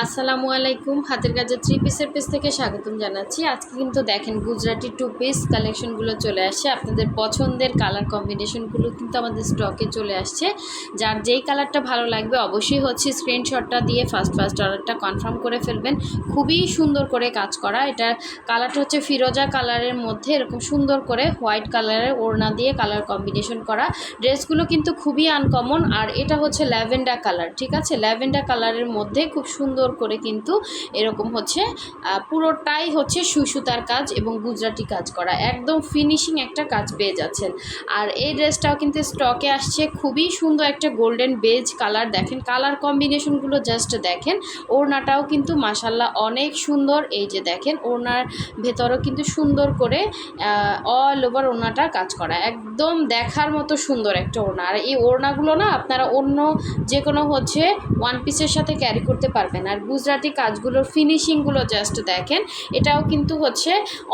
আসসালামু আলাইকুম। হাতের কাজের থ্রি পিসের পিস থেকে স্বাগতম জানাচ্ছি। আজকে কিন্তু দেখেন গুজরাটি টু পিস কালেকশনগুলো চলে আসছে। আপনাদের পছন্দের কালার কম্বিনেশনগুলো কিন্তু আমাদের স্টকে চলে আসছে। যার যেই কালারটা ভালো লাগবে অবশ্যই হচ্ছে স্ক্রিনশটটা দিয়ে ফার্স্ট ফার্স্ট অর্ডারটা কনফার্ম করে ফেলবেন। খুবই সুন্দর করে কাজ করা। এটা কালারটা হচ্ছে ফিরোজা কালারের মধ্যে এরকম সুন্দর করে হোয়াইট কালারের ওড়না দিয়ে কালার কম্বিনেশন করা। ড্রেসগুলো কিন্তু খুবই আনকমন আর এটা হচ্ছে ল্যাভেন্ডার কালার ঠিক আছে? ল্যাভেন্ডার কালারের মধ্যে খুব সুন্দর করে কিন্তু এরকম হচ্ছে পুরোটাই হচ্ছে সুসুতার কাজ এবং গুজরাটি কাজ করা। একদম ফিনিশিং একটা কাজ পেয়ে যাচ্ছেন। আর এই ড্রেসটাও কিন্তু স্টকে আসছে। খুবই সুন্দর একটা গোল্ডেন বেজ কালার দেখেন। কালার কম্বিনেশনগুলো জাস্ট দেখেন। ওড়নাটাও কিন্তু মাসাল্লাহ অনেক সুন্দর। এই যে দেখেন, ওড়নার ভেতরও কিন্তু সুন্দর করে অল ওভার ওড়নাটা কাজ করা। একদম দেখার মতো সুন্দর একটা ওড়না। আর এই ওড়নাগুলো না আপনারা অন্য যে কোনো হচ্ছে ওয়ান পিসের সাথে ক্যারি করতে পারবেন। আর গুজরাটি কাজগুলোর ফিনিশিংগুলো জাস্ট দেখেন, এটাও কিন্তু হচ্ছে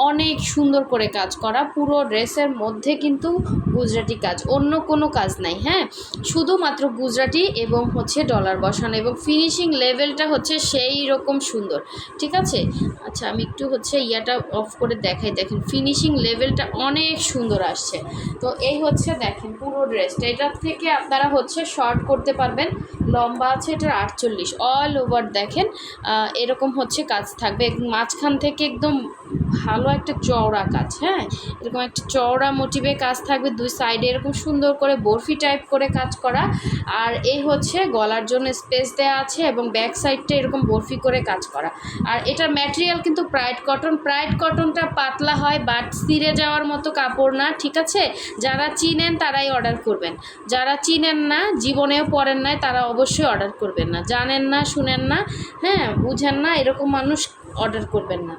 অনেক সুন্দর করে কাজ করা, পুরো ড্রেসের মধ্যে কিন্তু গুজরাটি কাজ, অন্য কোনো কাজ নাই হ্যাঁ? শুধুমাত্র গুজরাটি এবং হচ্ছে ডলার বসানো এবং ফিনিশিং লেভেলটা হচ্ছে সেই রকম সুন্দর, ঠিক আছে? আচ্ছা আমি একটু হচ্ছে ইয়াটা অফ করে দেখাই, দেখেন ফিনিশিং লেভেলটা অনেক সুন্দর আসছে, তো এই হচ্ছে দেখেন পুরো ড্রেসটা, এটার থেকে আপনারা হচ্ছে শর্ট করতে পারবেন, লম্বা আছে এটার আটচল্লিশ অল ওভার দেখেন। আহ, এরকম হচ্ছে কাজ থাকবে। মাঝখান থেকে একদম ভালো একটা চওড়া কাজ হ্যাঁ? এরকম একটা চওড়া মোটিভে কাজ থাকবে দুই সাইডে এরকম সুন্দর করে বরফি টাইপ করে কাজ করা। আর এই হচ্ছে গলার জন্য স্পেস দেওয়া আছে এবং ব্যাক সাইডটা এরকম বরফি করে কাজ করা। আর এটার ম্যাটেরিয়াল কিন্তু প্রাইড কটন প্রাইড কটনটা পাতলা হয় বাট ছিঁড়ে যাওয়ার মতো কাপড় না ঠিক আছে? যারা চিনেন তারাই অর্ডার করবেন। যারা চিনেন না জীবনেও পড়েন নাই তারা অবশ্যই অর্ডার করবেন না। জানেন না শুনেন না হ্যাঁ বুঝেন না এরকম মানুষ অর্ডার করবেন না।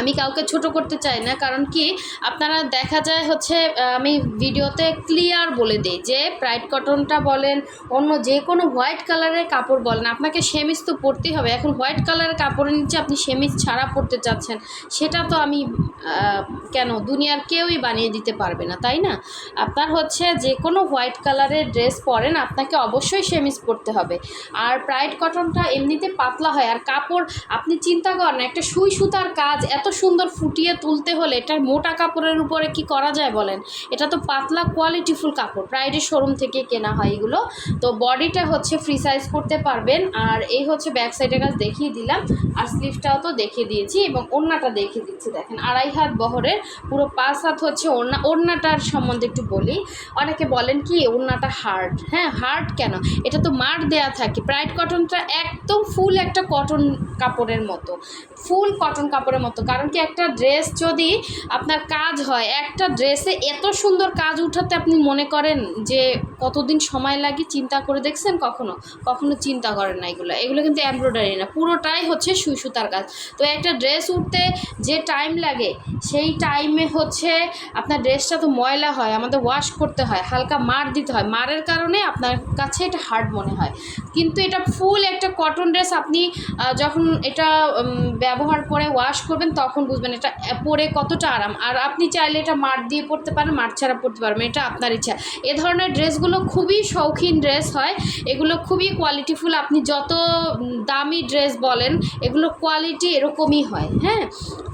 আমি কাউকে ছোট করতে চাই না, কারণ কি আপনারা দেখা যায় হচ্ছে আমি ভিডিওতে ক্লিয়ার বলে দিই যে প্রাইড কটনটা বলেন, অন্য যে কোনো হোয়াইট কালারের কাপড় বলেন, আপনাকে সেমিজ তো পরতেই হবে। এখন হোয়াইট কালারের কাপড়ের নিচে আপনি সেমিজ ছাড়া পরতে চাচ্ছেন, সেটা তো আমি কেন দুনিয়ার কেউই বানিয়ে দিতে পারবে না, তাই না? আপনার হচ্ছে যে কোনো হোয়াইট কালারের ড্রেস পরেন, আপনাকে অবশ্যই সেমিজ পরতে হবে। আর প্রাইড কটনটা এমনিতে পাতলা হয়, আর কাপড় আপনি চিন্তা করেন, একটা সুই সুতার কাজ এত সুন্দর ফুটিয়ে তুলতে হলে এটা মোটা কাপড়ের উপরে কি করা যায় বলেন? এটা তো পাতলা কোয়ালিটিফুল কাপড় প্রাইডের শোরুম থেকে কেনা হয় এগুলো। তো বডিটা হচ্ছে ফ্রি সাইজ করতে পারবেন। আর এই হচ্ছে ব্যাক সাইডের কাজ দেখিয়ে দিলাম। আর স্লিভটাও তো দেখিয়ে দিয়েছি এবং ওড়নাটা দেখিয়ে দিচ্ছি, দেখেন। আড়াই হাত বহরের, পুরো পাঁচ হাত হচ্ছে ওড়না, ওড়নাটার সম্বন্ধে একটু বলি। অনেকে বলেন কি, ওড়নাটা হার্ড হ্যাঁ হার্ড কেন? এটা তো মার দেয়া থাকে। প্রাইড কটনটা একদম ফুল একটা কটন কাপড়ের মতো। ফুল কটন কাপড়ের মতো। কারণ কি একটা ড্রেস যদি আপনার কাজ হয়, একটা ড্রেসে এত সুন্দর কাজ উঠাতে আপনি মনে করেন যে কতদিন সময় লাগে, চিন্তা করে দেখছেন কখনো? কখনো চিন্তা করেন না এগুলো। এগুলো কিন্তু এমব্রয়ডারি না, পুরোটাই হচ্ছে সুই সুতার কাজ। তো একটা ড্রেস উঠতে যে টাইম লাগে, সেই টাইমে হচ্ছে আপনার ড্রেসটা তো ময়লা হয়, আমাদের ওয়াশ করতে হয়, হালকা মার দিতে হয়। মারের কারণে আপনার কাছে এটা হার্ড মনে হয়। কিন্তু এটা ফুল একটা কটন ড্রেস আপনি যখন এটা ব্যবহার করে ওয়াশ করবেন তখন বুঝবেন এটা পরে কতটা আরাম। আর আপনি চাইলে এটা মাঠ দিয়ে পরতে পারেন, মাঠ ছাড়া পরতে পারবেন, এটা আপনার ইচ্ছা। এ ধরনের ড্রেসগুলো খুবই শৌখিন ড্রেস হয়, এগুলো খুবই কোয়ালিটিফুল আপনি যত দামি ড্রেস বলেন, এগুলো কোয়ালিটি এরকমই হয় হ্যাঁ?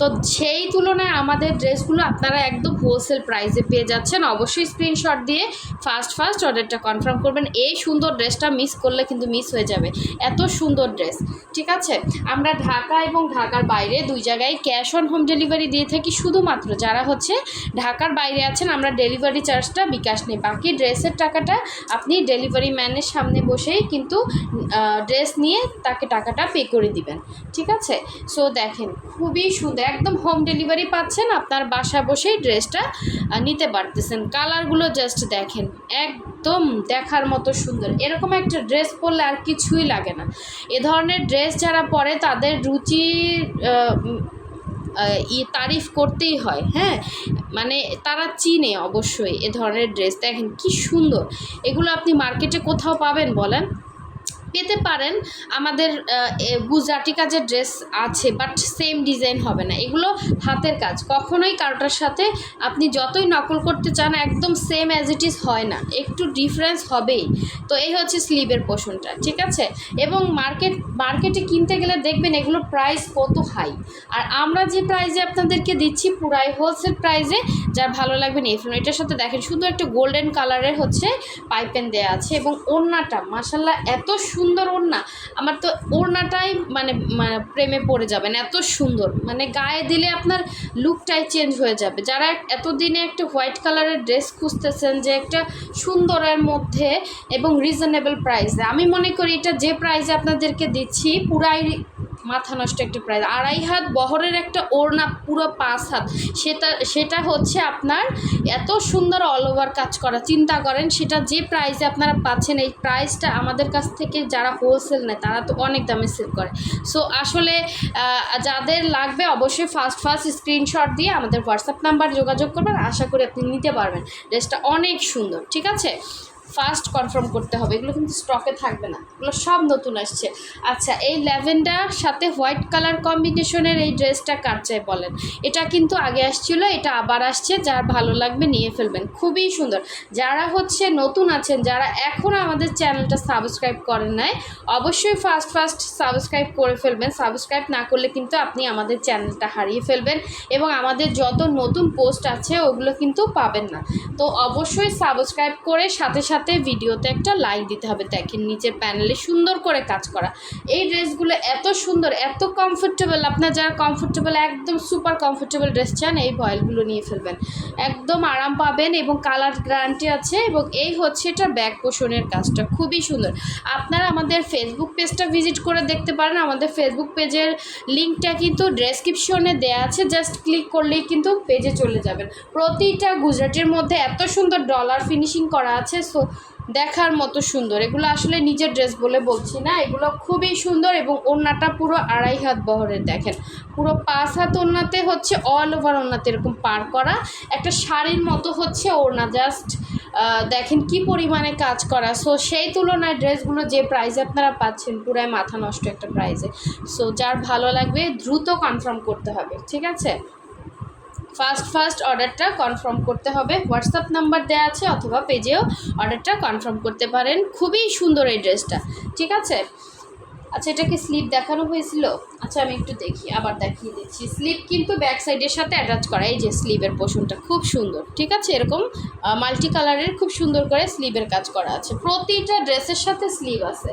তো সেই তুলনায় আমাদের ড্রেসগুলো আপনারা একদম হোলসেল প্রাইসে পেয়ে যাচ্ছেন। অবশ্যই স্ক্রিনশট দিয়ে ফার্স্ট ফার্স্ট অর্ডারটা কনফার্ম করবেন। এই সুন্দর ড্রেসটা মিস করলে কিন্তু মিস হয়ে যাবে। এত সুন্দর ড্রেস, ঠিক আছে? আমরা ঢাকা এবং ঢাকার বাইরে দুই জায়গায় ক্যাশ অন হোম ডেলিভারি দিয়ে থাকি শুধুমাত্র। যারা হচ্ছে ঢাকার বাইরে আছেন, আমরা ডেলিভারি চার্জটা বিকাশ নেই। বাকি ড্রেসের টাকাটা আপনি ডেলিভারি ম্যানের সামনে বসেই কিন্তু ড্রেস নিয়ে তাকে টাকাটা পে করে দিবেন। ঠিক আছে? সো দেখেন, খুবই সুন্দর। একদম হোম ডেলিভারি পাচ্ছেন, আপনার বাসায় বসেই ড্রেসটা নিতে পারতেছেন। কালারগুলো জাস্ট দেখেন, একদম দেখার মতো সুন্দর। এরকম একটা ড্রেস পরলে আর কিছুই লাগে না। এ ধরনের ড্রেস যারা পরে তাদের রুচি ই তারিফ করতেই হয় হ্যাঁ? মানে তারা চিনে অবশ্যই এ ধরনের ড্রেস দেখেন কি সুন্দর। এগুলো আপনি মার্কেটে কোথাও পাবেন বলেন? পেতে পারেন। আমাদের গুজরাটি কাজের ড্রেস আছে বাট সেম ডিজাইন হবে না। এগুলো হাতের কাজ। কখনোই কারোটার সাথে আপনি যতই নকল করতে চান, একদম সেম অ্যাজ ইট ইজ হয় না। একটু ডিফারেন্স হবেই। তো এই হচ্ছে স্লিভের পোষণটা, ঠিক আছে? এবং মার্কেট মার্কেটে কিনতে গেলে দেখবেন এগুলোর প্রাইস কত হাই আর আমরা যে প্রাইজে আপনাদেরকে দিচ্ছি, পুরাই হোলসেল প্রাইজে যার ভালো লাগবে নিয়ে ফেলুন এটার সাথে দেখেন, শুধু একটা গোল্ডেন কালারের হচ্ছে পাইপেন দেওয়া আছে এবং ওড়নাটা মাসাল্লাহ এত সুন্দর ওড়না। আমার তো ওড়নাটাই মানে প্রেমে পড়ে যাবেন এত সুন্দর। মানে গায়ে দিলে আপনার লুকটাই চেঞ্জ হয়ে যাবে। যারা এতদিনে একটা হোয়াইট কালারের ড্রেস খুঁজতেছেন যে একটা সুন্দরের মধ্যে এবং রিজনেবল প্রাইসে আমি মনে করি এটা যে প্রাইসে আপনাদেরকে দিচ্ছি, পুরাই মাথা নষ্ট একটা প্রাইস আড়াই হাত বহরের একটা ওড়না পুরো পাঁচ হাত। সেটা সেটা হচ্ছে আপনার এত সুন্দর অল ওভার কাজ করা। চিন্তা করেন, সেটা যে প্রাইসে আপনারা পাচ্ছেন, এই প্রাইসটা আমাদের কাছ থেকে যারা হোলসেল নেয়, তারা তো অনেক দামে সেল করে। সো আসলে যাদের লাগবে অবশ্যই ফার্স্ট ফার্স্ট স্ক্রিনশট দিয়ে আমাদের হোয়াটসঅ্যাপ নাম্বার যোগাযোগ করবেন। আশা করি আপনি নিতে পারবেন। ড্রেসটা অনেক সুন্দর, ঠিক আছে? ফার্স্ট কনফার্ম করতে হবে। এগুলো কিন্তু স্টকে থাকবে না। এগুলো সব নতুন আসছে। আচ্ছা এই ল্যাভেন্ডার সাথে হোয়াইট কালার কম্বিনেশনের এই ড্রেসটা কার চাই বলেন? এটা কিন্তু আগে আসছিল, এটা আবার আসছে। যার ভালো লাগবে নিয়ে ফেলবেন। খুবই সুন্দর। যারা হচ্ছে নতুন আছেন, যারা এখনও আমাদের চ্যানেলটা সাবস্ক্রাইব করেন নাই, অবশ্যই ফার্স্ট ফার্স্ট সাবস্ক্রাইব করে ফেলবেন। সাবস্ক্রাইব না করলে কিন্তু আপনি আমাদের চ্যানেলটা হারিয়ে ফেলবেন এবং আমাদের যত নতুন পোস্ট আছে, ওগুলো কিন্তু পাবেন না। তো অবশ্যই সাবস্ক্রাইব করে সাথে সাথে ভিডিওতে একটা লাইক দিতে হবে। দেখেন নিচের প্যানেলে সুন্দর করে কাজ করা। এই ড্রেসগুলো এত সুন্দর, এত কমফোর্টেবল আপনার যারা কমফোর্টেবল একদম সুপার কমফোর্টেবল ড্রেস চান, এই ভয়েলগুলো নিয়ে ফেলবেন। একদম আরাম পাবেন এবং কালার গ্যারান্টি আছে এবং এই হচ্ছে এটা ব্যাক পোষণের কাজটা। খুবই সুন্দর। আপনারা আমাদের ফেসবুক পেজটা ভিজিট করে দেখতে পারেন। আমাদের ফেসবুক পেজের লিঙ্কটা কিন্তু ডেসক্রিপশনে দেওয়া আছে। জাস্ট ক্লিক করলেই কিন্তু পেজে চলে যাবেন। প্রতিটা গুজরাটের মধ্যে এত সুন্দর ডলার ফিনিশিং করা আছে। সো দেখার মতো সুন্দর। এগুলো আসলে নিজের ড্রেস বলে বলছি না। এগুলো খুবই সুন্দর এবং ওড়নাটা পুরো আড়াই হাত বহরের দেখেন। পুরো পাঁচ হাত ওড়নাতে হচ্ছে অল ওভার ওড়নাতে এরকম পার করা। একটা শাড়ির মতো হচ্ছে ওড়না। জাস্ট দেখেন কি পরিমাণে কাজ করা। সো সেই তুলনায় ড্রেসগুলো যে প্রাইসে আপনারা পাচ্ছেন, পুরাই মাথা নষ্ট একটা প্রাইজে সো যার ভালো লাগবে, দ্রুত কনফার্ম করতে হবে। ঠিক আছে? ফার্স্ট ফার্স্ট অর্ডারটা কনফার্ম করতে হবে। হোয়াটসঅ্যাপ নাম্বার দেওয়া আছে অথবা পেজেও অর্ডারটা কনফার্ম করতে পারেন। খুবই সুন্দর এই ড্রেসটা, ঠিক আছে? আচ্ছা এটাকে স্লিপ দেখানো হয়েছিল? আচ্ছা আমি একটু দেখি, আবার দেখিয়ে দিচ্ছি। স্লিপ কিন্তু ব্যাক সাইডের সাথে অ্যাটাচ করা, এই যে স্লিভের পোষণটা খুব সুন্দর, ঠিক আছে? এরকম মাল্টি কালারের খুব সুন্দর করে স্লিভের কাজ করা আছে। প্রতিটা ড্রেসের সাথে স্লিভ আছে।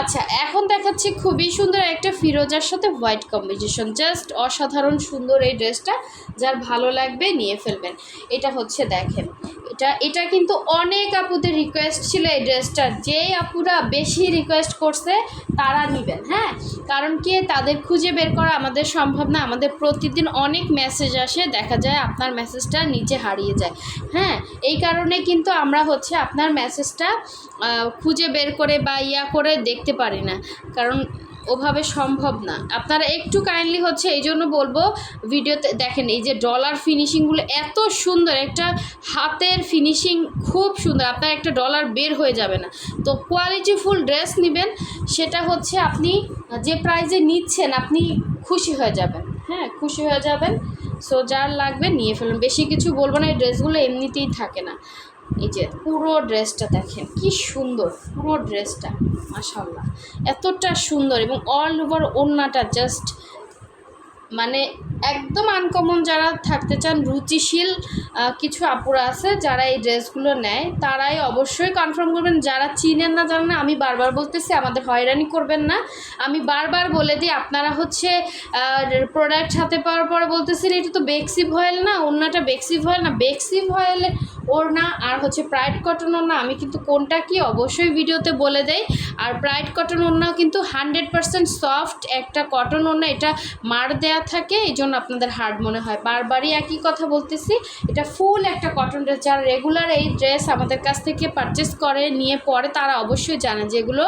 আচ্ছা এখন দেখাচ্ছি খুবই সুন্দর একটা ফিরোজার সাথে হোয়াইট কম্বিনেশন। জাস্ট অসাধারণ সুন্দর এই ড্রেসটা, যার ভালো লাগবে নিয়ে ফেলবেন। এটা হচ্ছে দেখেন, এটা এটা কিন্তু অনেক আপুদের রিকোয়েস্ট ছিল এই ড্রেসটার। যেই আপুরা বেশি রিকোয়েস্ট করছে, তারা নেবেন হ্যাঁ? কারণ কি, তাদের খুঁজে বের করা আমাদের সম্ভব না। আমাদের প্রতিদিন অনেক মেসেজ আসে, দেখা যায় আপনার মেসেজটা নিচে হারিয়ে যায়। হ্যাঁ? এই কারণে কিন্তু আমরা হচ্ছে আপনার মেসেজটা খুঁজে বের করে বা ইয়া করে দেখতে পারি না। কারণ ওভাবে সম্ভব না। আপনারা একটু কাইন্ডলি হচ্ছে এই জন্য বলব ভিডিওতে দেখেন, এই যে ডলার ফিনিশিংগুলো এত সুন্দর একটা হাতের ফিনিশিং খুব সুন্দর, আপনার একটা ডলার বের হয়ে যাবে না। তো কোয়ালিটিফুল ড্রেস নেবেন, সেটা হচ্ছে আপনি যে প্রাইজে নিচ্ছেন, আপনি খুশি হয়ে যাবেন। হ্যাঁ খুশি হয়ে যাবেন। সো যার লাগবে নিয়ে ফেলুন। বেশি কিছু বলব না, এই ড্রেসগুলো এমনিতেই থাকে না। এই যে পুরো ড্রেসটা দেখেন, কি সুন্দর পুরো ড্রেসটা মাশাল্লাহ এতটা সুন্দর এবং অল ওভার ওড়নাটা জাস্ট মানে একদম আনকমন যারা থাকতে চান, রুচিশীল কিছু আপুরা আছে যারা এই ড্রেসগুলো নেয়, তারাই অবশ্যই কনফার্ম করবেন। যারা চিনেন না, জানেন না, আমি বারবার বলতেছি, আমাদের হয়রানি করবেন না। আমি বারবার বলে দিই, আপনারা হচ্ছে প্রোডাক্ট হাতে পাওয়ার পরে বলতেছেন, এটা তো বেক্সি ভয়েল না, ওড়নাটা বেক্সি ভয়েল না। বেক্সি ভয়েল ওড়না আর হচ্ছে প্রাইড কটন ওড়না, আমি কিন্তু কোনটা কি অবশ্যই ভিডিওতে বলে দেই। আর প্রাইড কটন ওড়নাও কিন্তু হান্ড্রেড সফট একটা কটন ওড়না, এটা মার দেয়া থাকে, এই জন্য আপনাদের হার্ড মনে হয়। বারবারই একই কথা বলতেছি, এটা ফুল একটা কটন ড্রেস যারা রেগুলার এই ড্রেস আমাদের কাছ থেকে পারচেস করে, নিয়ে পরে তারা অবশ্যই জানে যে এগুলো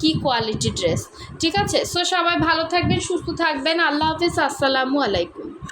কী কোয়ালিটি ড্রেস ঠিক আছে? সো সবাই ভালো থাকবেন, সুস্থ থাকবেন। আল্লাহ হাফিজ। আসসালামু আলাইকুম।